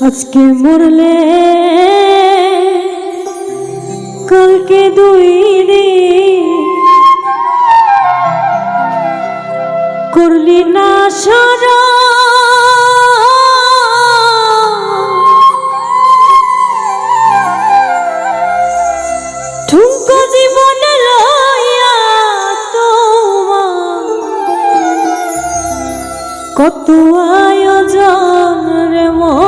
আজকে মরলে কালকে দুই করলি না সারা জীবন লইয়া তোমার কত আয়োজন রে মন।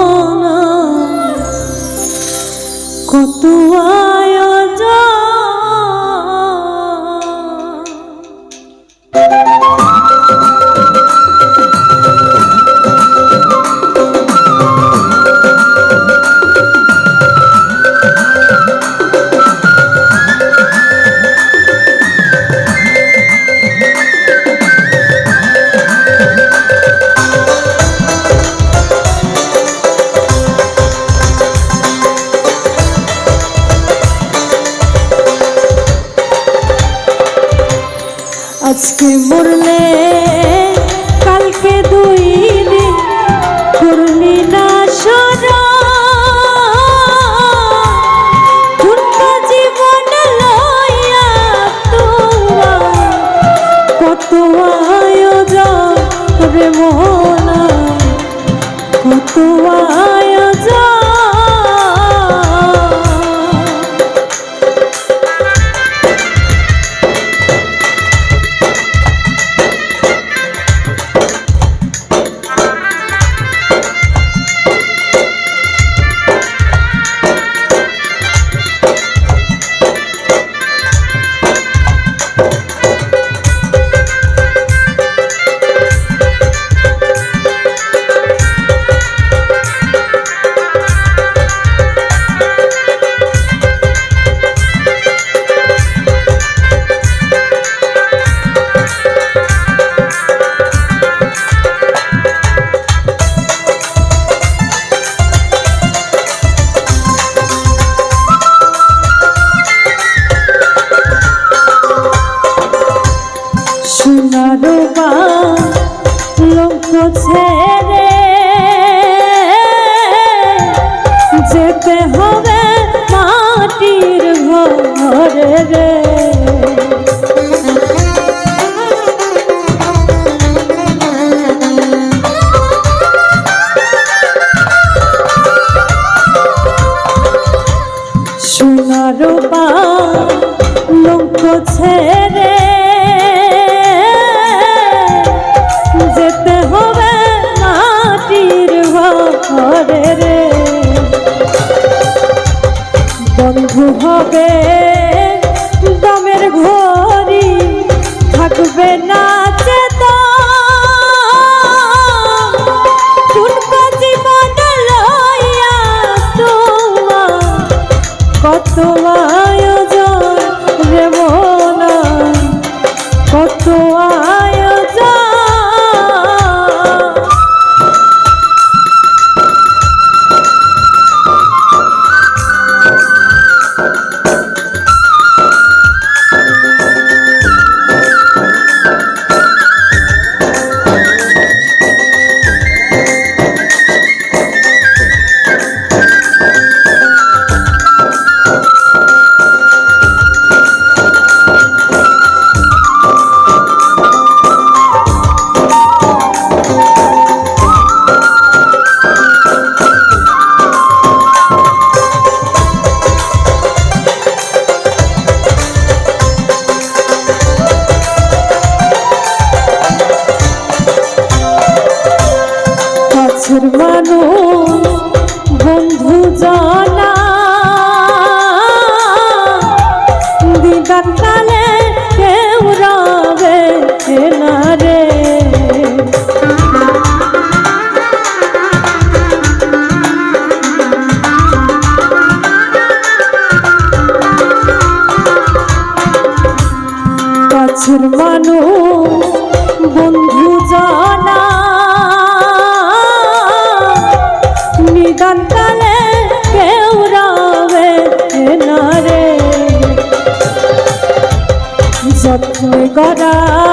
আজকে মরলে কালকে দুই দিন করলি না সরা জীবন লইয়া তোমার কত আয়োজন রে মোহনা, কত আয়োজন সোনার লঙ্ক ছেড়ে যেতে হবে মাটির ঘরে রে। সোনার বা লঙ্ক ছেড়ে ঘরে রে। বন্ধু হবে দমের ঘড়ি থাকবে না কত আয়োজন রে মোনা কত আয়োজন কালে কেউ রবে না বন্ধু জানা নিদান কালে কেউ যত্ন করা।